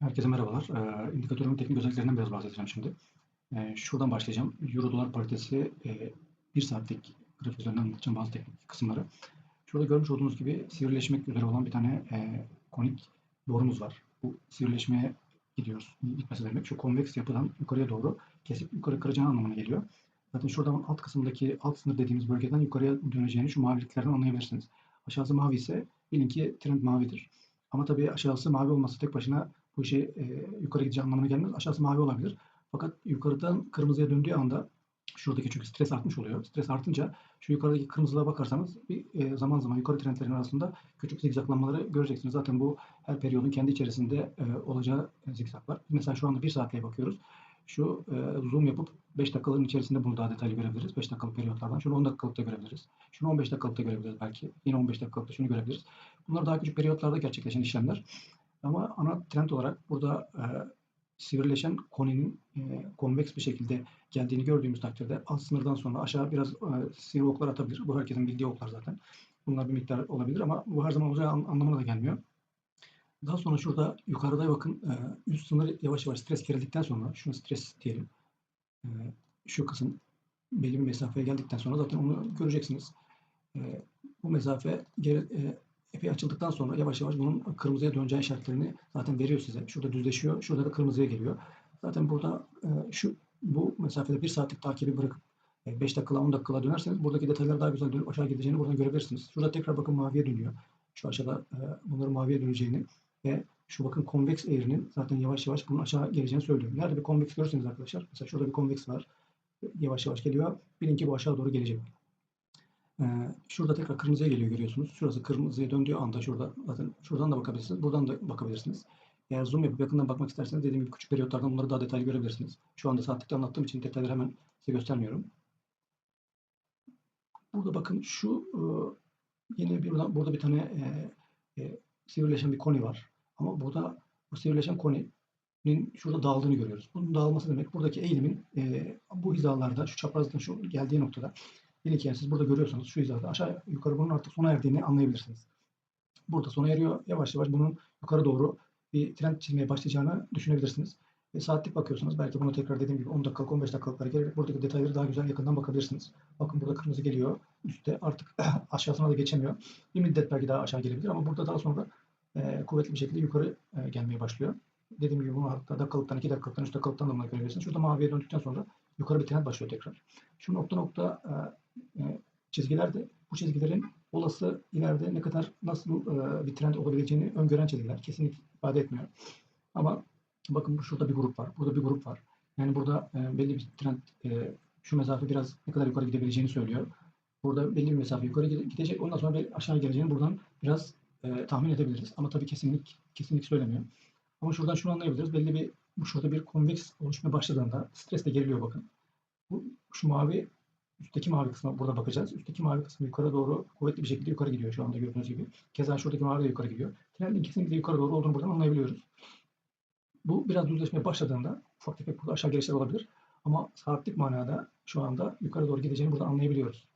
Herkese merhabalar. İndikatörün teknik özelliklerinden biraz bahsedeceğim şimdi. Eee, şuradan başlayacağım. Euro dolar paritesi eee 1 saatlik grafik üzerinden anlatacağım bazı teknik kısımları. Şurada görmüş olduğunuz gibi sivrileşmek üzere olan bir tane eee, konik doğrumuz var. Bu sivrileşmeye gidiyoruz. Gitmesi demek şu konveks yapıdan yukarıya doğru kesip yukarı kıracağı anlamına geliyor. Zaten şuradan alt kısımdaki alt sınır dediğimiz bölgeden yukarıya döneceğini şu maviliklerden anlayabilirsiniz. Aşağısı mavi ise bilin ki trend mavidir. Ama tabii aşağısı mavi olması tek başına bu işe e, yukarı gideceği anlamına gelmez. Aşağısı mavi olabilir. Fakat yukarıdan kırmızıya döndüğü anda şuradaki çünkü stres artmış oluyor. Stres artınca şu yukarıdaki kırmızılığa bakarsanız bir e, zaman zaman yukarı trendlerin arasında küçük zigzaklanmaları göreceksiniz. Zaten bu her periyodun kendi içerisinde e, olacağı zigzaklar. Mesela şu anda bir saatliğe bakıyoruz. Şu e, zoom yapıp 5 dakikaların içerisinde bunu daha detaylı görebiliriz. 5 dakikalık periyotlardan. Şunu 10 dakikalık da görebiliriz. Şunu 15 dakikalık da görebiliriz belki. Yine 15 dakikalık da şunu görebiliriz. Bunlar daha küçük periyotlarda gerçekleşen işlemler. Ama ana trend olarak burada e, sivrileşen koninin e, konveks bir şekilde geldiğini gördüğümüz takdirde alt sınırdan sonra aşağı biraz e, sivri oklar atabilir. Bu herkesin bildiği oklar zaten. Bunlar bir miktar olabilir ama bu her zaman olacağı an- anlamına da gelmiyor. Daha sonra şurada yukarıda bakın e, üst sınır yavaş yavaş stres gerildikten sonra şunu stres diyelim. E, şu kısım belli bir mesafeye geldikten sonra zaten onu göreceksiniz. E, bu mesafe geri, e, epey açıldıktan sonra yavaş yavaş bunun kırmızıya döneceği işaretlerini zaten veriyor size. Şurada düzleşiyor, şurada da kırmızıya geliyor. Zaten burada e, şu bu mesafede bir saatlik takibi bırakıp 5 dakikala 10 dakikala dönerseniz buradaki detaylar daha güzel dönüp aşağı gideceğini buradan görebilirsiniz. Şurada tekrar bakın maviye dönüyor. Şu aşağıda e, bunların maviye döneceğini ve şu bakın konveks eğrinin zaten yavaş yavaş bunun aşağı geleceğini söylüyor. Nerede bir konveks görürseniz arkadaşlar, mesela şurada bir konveks var. Yavaş yavaş geliyor. Bilin ki bu aşağı doğru gelecek. Ee, şurada tekrar kırmızıya geliyor görüyorsunuz. Şurası kırmızıya döndüğü anda şurada zaten şuradan da bakabilirsiniz. Buradan da bakabilirsiniz. Eğer zoom yapıp yakından bakmak isterseniz dediğim gibi küçük periyotlardan bunları daha detaylı görebilirsiniz. Şu anda saatlikte anlattığım için detayları hemen size göstermiyorum. Burada bakın şu e, yeni bir burada, burada bir tane e, e, sivrileşen bir koni var. Ama burada bu sivrileşen koninin şurada dağıldığını görüyoruz. Bunun dağılması demek buradaki eğilimin e, bu hizalarda şu çaprazdan şu geldiği noktada Yani siz burada görüyorsanız şu hizada aşağı yukarı bunun artık sona erdiğini anlayabilirsiniz. Burada sona eriyor. Yavaş yavaş bunun yukarı doğru bir trend çizmeye başlayacağını düşünebilirsiniz. Ve saatlik bakıyorsanız belki bunu tekrar dediğim gibi 10 dakikalık 15 dakikalıklara gelerek buradaki detayları daha güzel yakından bakabilirsiniz. Bakın burada kırmızı geliyor. Üstte artık aşağısına da geçemiyor. Bir müddet belki daha aşağı gelebilir ama burada daha sonra e, kuvvetli bir şekilde yukarı e, gelmeye başlıyor. Dediğim gibi bunu hatta dakikalıktan, 2 dakikalıktan, 3 dakikalıktan da görebilirsiniz. Şurada maviye döndükten sonra yukarı bir trend başlıyor tekrar. Şu nokta nokta e, e, çizgiler de bu çizgilerin olası ileride ne kadar nasıl e, bir trend olabileceğini öngören çizgiler. Kesinlikle ifade etmiyor. Ama bakın şurada bir grup var. Burada bir grup var. Yani burada belli bir trend şu mesafe biraz ne kadar yukarı gidebileceğini söylüyor. Burada belli bir mesafe yukarı gidecek. Ondan sonra aşağı geleceğini buradan biraz tahmin edebiliriz. Ama tabii kesinlik kesinlik söylemiyor. Ama şuradan şunu anlayabiliriz. Belli bir bu şurada bir konveks oluşmaya başladığında stres de geriliyor bakın. Bu şu mavi üstteki mavi kısma burada bakacağız. Üstteki mavi kısmı yukarı doğru kuvvetli bir şekilde yukarı gidiyor şu anda gördüğünüz gibi. Keza şuradaki mavi de yukarı gidiyor. Trendin kesinlikle yukarı doğru olduğunu buradan anlayabiliyoruz. Bu biraz düzleşmeye başladığında ufak tefek burada aşağı gelişler olabilir. Ama saatlik manada şu anda yukarı doğru gideceğini buradan anlayabiliyoruz.